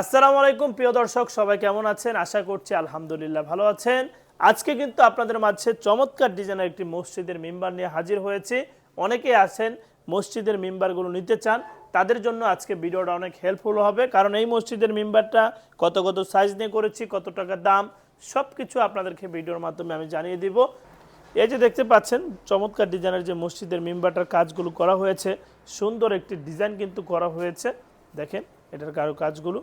আসসালামু আলাইকুম, প্রিয় দর্শক, সবাই কেমন আছেন? আশা করছি আলহামদুলিল্লাহ ভালো আছেন। আজকে কিন্তু আপনাদের মাঝে চমৎকার ডিজাইনের একটি মসজিদের মেম্বার নিয়ে হাজির হয়েছে। অনেকেই আছেন, মসজিদের মেম্বারগুলো নিতে চান, তাদের জন্য আজকে ভিডিওটা অনেক হেল্পফুল হবে। কারণ এই মসজিদের মেম্বারটা কত কত সাইজ নিয়ে করেছি, কত টাকা দাম সব কিছু আপনাদেরকে ভিডিওর মাধ্যমে আমি জানিয়ে দিব। এই যে দেখতে পাচ্ছেন, চমৎকার ডিজাইনের যে মসজিদের মেম্বারটার কাজগুলো করা হয়েছে, সুন্দর একটি ডিজাইন কিন্তু করা হয়েছে। দেখেন, এটার কারও কাজগুলো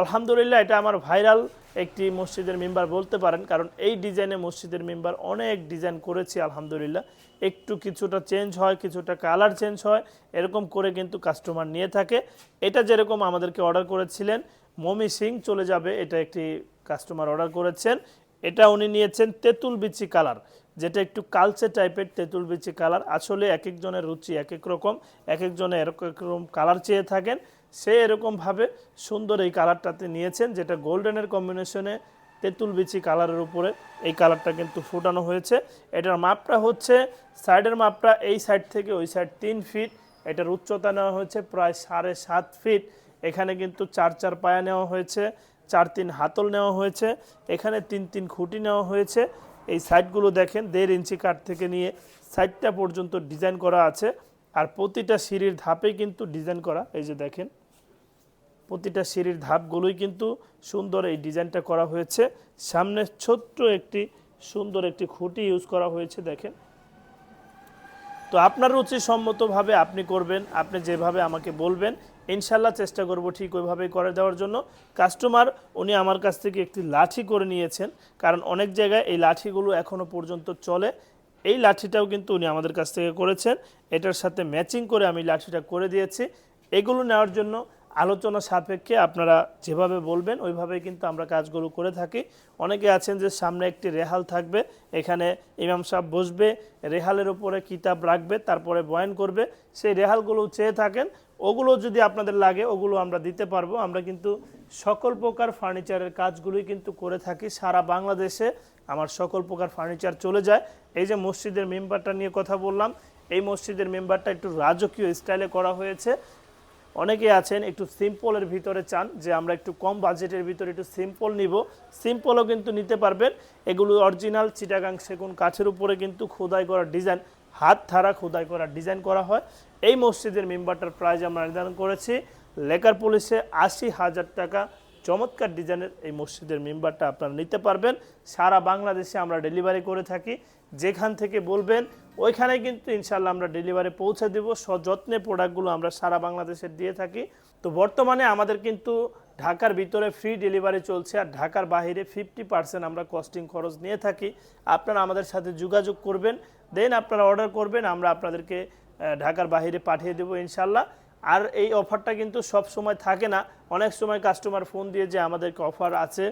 আলহামদুলিল্লাহ, এটা আমার ভাইরাল একটি মসজিদের মেম্বার বলতে পারেন, কারণ এই ডিজাইনে মসজিদের মেম্বার অনেক ডিজাইন করেছি আলহামদুলিল্লাহ। একটু কিছুটা চেঞ্জ হয়, কিছুটা কালার চেঞ্জ হয়, এরকম করে কিন্তু কাস্টমার নিয়ে থাকে। এটা যেরকম আমাদেরকে অর্ডার করেছিলেন, মমি সিং চলে যাবে, এটা একটি কাস্টমার অর্ডার করেছেন। এটা উনি নিয়েছেন তেঁতুল বিচি কালার যেটা একটু কালচে টাইপের তেঁতুল বিচি কালার আসলে এক একজনের রুচি এক এক রকম, এক একজনে এরকম রকম কালার চেয়ে থাকেন। সে এরকমভাবে সুন্দর এই কালারটাতে নিয়েছেন, যেটা গোল্ডেনের কম্বিনেশনে তেঁতুল বিচি কালারের উপরে এই কালারটা কিন্তু ফুটানো হয়েছে। এটার মাপটা হচ্ছে, সাইডের মাপটা এই সাইড থেকে ওই সাইড তিন ফিট, এটার উচ্চতা নেওয়া হয়েছে প্রায় সাড়ে সাত ফিট। এখানে কিন্তু চার চার পায়া নেওয়া হয়েছে, চার তিন হাতল নেওয়া হয়েছে, এখানে তিন তিন খুঁটি নেওয়া হয়েছে। এই সাইডগুলো দেখেন, দেড় ইঞ্চি কাঠ থেকে নিয়ে সাইডটা পর্যন্ত ডিজাইন করা আছে, আর প্রতিটা সিঁড়ির ধাপে কিন্তু ডিজাইন করা, এই যে দেখেন। প্রতিটা সিঁড়ির ধাপগুলোই কিন্তু সুন্দর এই ডিজাইনটা করা হয়েছে। সামনে ছোট্ট একটি, সুন্দর একটি খুঁটি ইউজ করা হয়েছে, দেখেন। তো আপনার রুচি সম্মতভাবে আপনি করবেন, আপনি যেভাবে আমাকে বলবেন ইনশাল্লাহ চেষ্টা করব ঠিক ওইভাবেই করে দেওয়ার জন্য। কাস্টমার, উনি আমার কাছ থেকে একটি লাঠি করে নিয়েছেন, কারণ অনেক জায়গায় এই লাঠিগুলো এখনও পর্যন্ত চলে। এই লাঠিটাও কিন্তু উনি আমাদের কাছ থেকে করেছেন। এটার সাথে ম্যাচিং করে আমি লাঠিটা করে দিয়েছি। এগুলো নেওয়ার জন্য আলোচনা সাপেক্ষে আপনারা যেভাবে বলবেন, ওইভাবেই কিন্তু আমরা কাজগুলো করে থাকি। অনেকে আছেন যে সামনে একটি রেহাল থাকবে, এখানে ইমাম সাহেব বসবে, রেহালের উপরে কিতাব রাখবে, তারপরে বয়ান করবে। সেই রেহালগুলো চেয়ে থাকেন, ওগুলো যদি আপনাদের লাগে, ওগুলো আমরা দিতে পারব। আমরা কিন্তু সকল প্রকার ফার্নিচারের কাজগুলোই কিন্তু করে থাকি। সারা বাংলাদেশে আমার সকল প্রকার ফার্নিচার চলে যায়। এই যে মসজিদের মেম্বারটা নিয়ে কথা বললাম, এই মসজিদের মেম্বারটা একটু রাজকীয় স্টাইলে করা হয়েছে। অনেকে আছেন, একটু সিম্পলের ভিতরে চান, যে আমরা একটু কম বাজেটের ভিতরে একটু সিম্পল নিব। সিম্পলও কিন্তু নিতে পারবেন। এগুলো অরিজিনাল চিটাগাং সেগুন কাঠের উপরে কিন্তু খোদাই করা ডিজাইন হাত ধারা খোদাই করা ডিজাইন করা হয়। এই মসজিদের মেম্বারটার প্রাইজ আমরা নির্ধারণ করেছি। লেকার পুলিশে আশি হাজার টাকা চমৎকার ডিজাইনের এই মসজিদের মেম্বারটা আপনারা নিতে পারবেন। সারা বাংলাদেশে আমরা ডেলিভারি করে থাকি। যেখান থেকে বলবেন ওইখানে কিন্তু ইনশাল্লাহ আমরা ডেলিভারি পৌঁছে দেব। সযত্নে প্রোডাক্টগুলো আমরা সারা বাংলাদেশে দিয়ে থাকি। তো বর্তমানে আমাদের কিন্তু ঢাকার ভিতরে ফ্রি ডেলিভারি চলছে আর ঢাকার বাইরে ফিফটি পার্সেন্ট আমরা কস্টিং খরচ নিয়ে থাকি। আপনারা আমাদের সাথে যোগাযোগ করবেন দেন আপনারা অর্ডার করবেন, আমরা আপনাদেরকে ঢাকার বাইরে পাঠিয়ে দেবো ইনশাল্লাহ আর এই অফারটা কিন্তু সব সময় থাকে না। অনেক সময় কাস্টমার ফোন দিয়ে যে আমাদেরকে অফার আছে,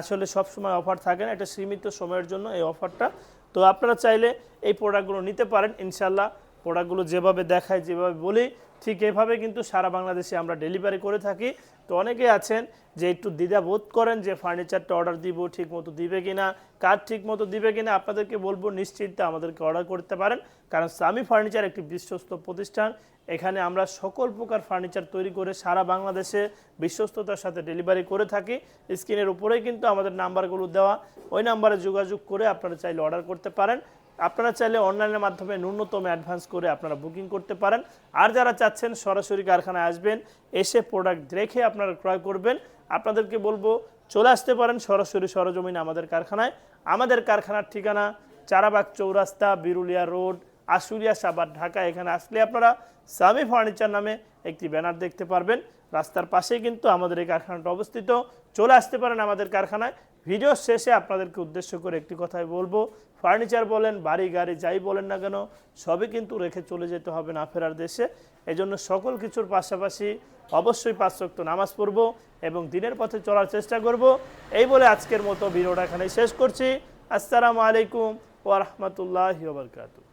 আসলে সব সময় অফার থাকে না। এটা সীমিত সময়ের জন্য এই অফারটা তো আপনারা চাইলে এই প্রোডাক্টগুলো নিতে পারেন। ইনশাল্লাহ প্রোডাক্টগুলো যেভাবে দেখায় যেভাবে বলি ঠিক এভাবে কিন্তু সারা বাংলাদেশে আমরা ডেলিভারি করে থাকি। তো অনেকে আছেন যে একটু দ্বিধা বোধ করেন যে ফার্নিচারটা অর্ডার দিব ঠিক মতো দিবে কিনা, কাজ ঠিক মতো দিবে কিনা, আপনাদেরকে বলব নিশ্চিন্তে আমাদেরকে অর্ডার করতে পারেন। কারণ সামি ফার্নিচার একটি বিশ্বস্ত প্রতিষ্ঠান। এখানে আমরা সকল প্রকার ফার্নিচার তৈরি করে সারা বাংলাদেশে বিশ্বস্ততার সাথে ডেলিভারি করে থাকি। স্ক্রিনের উপরেই কিন্তু আমাদের নাম্বারগুলো দেওয়া। ওই নাম্বারে যোগাযোগ করে আপনারা চাইলে অর্ডার করতে পারেন। আপনারা চাইলে অনলাইনের মাধ্যমে ন্যূনতম অ্যাডভান্স করে আপনারা বুকিং করতে পারেন। আর যারা চাচ্ছেন সরাসরি কারখানায় আসবেন, এসে প্রোডাক্ট দেখে আপনারা ক্রয় করবেন। আপনাদেরকে বলব, চলে আসতে পারেন সরাসরি সরজমিন আমাদের কারখানায়। আমাদের কারখানার ঠিকানা চারাবাগ চৌরাস্তা, বিরুলিয়া রোড, আশুলিয়া সাবার ঢাকা। এখানে আসলে আপনারা সামি ফার্নিচার নামে একটি ব্যানার দেখতে পারবেন। রাস্তার পাশেই কিন্তু আমাদের এই কারখানাটা অবস্থিত। চলে আসতে পারেন আমাদের কারখানায়। ভিডিও শেষে আপনাদেরকে উদ্দেশ্য করে একটি কথাই বলব ফার্নিচার বলেন, বাড়ি, গাড়ি, যাই বলেন না কেন, সবই কিন্তু রেখে চলে যেতে হবে না ফেরার দেশে। এজন্য সকল কিছুর পাশাপাশি অবশ্যই পাঁচ ওয়াক্ত নামাজ পড়ব এবং দিনের পথে চলার চেষ্টা করব। এই বলে আজকের মতো ভিডিওটা এখানে শেষ করছি। আসসালামু আলাইকুম ওয়া রাহমাতুল্লাহি ওয়া বারাকাতুহু।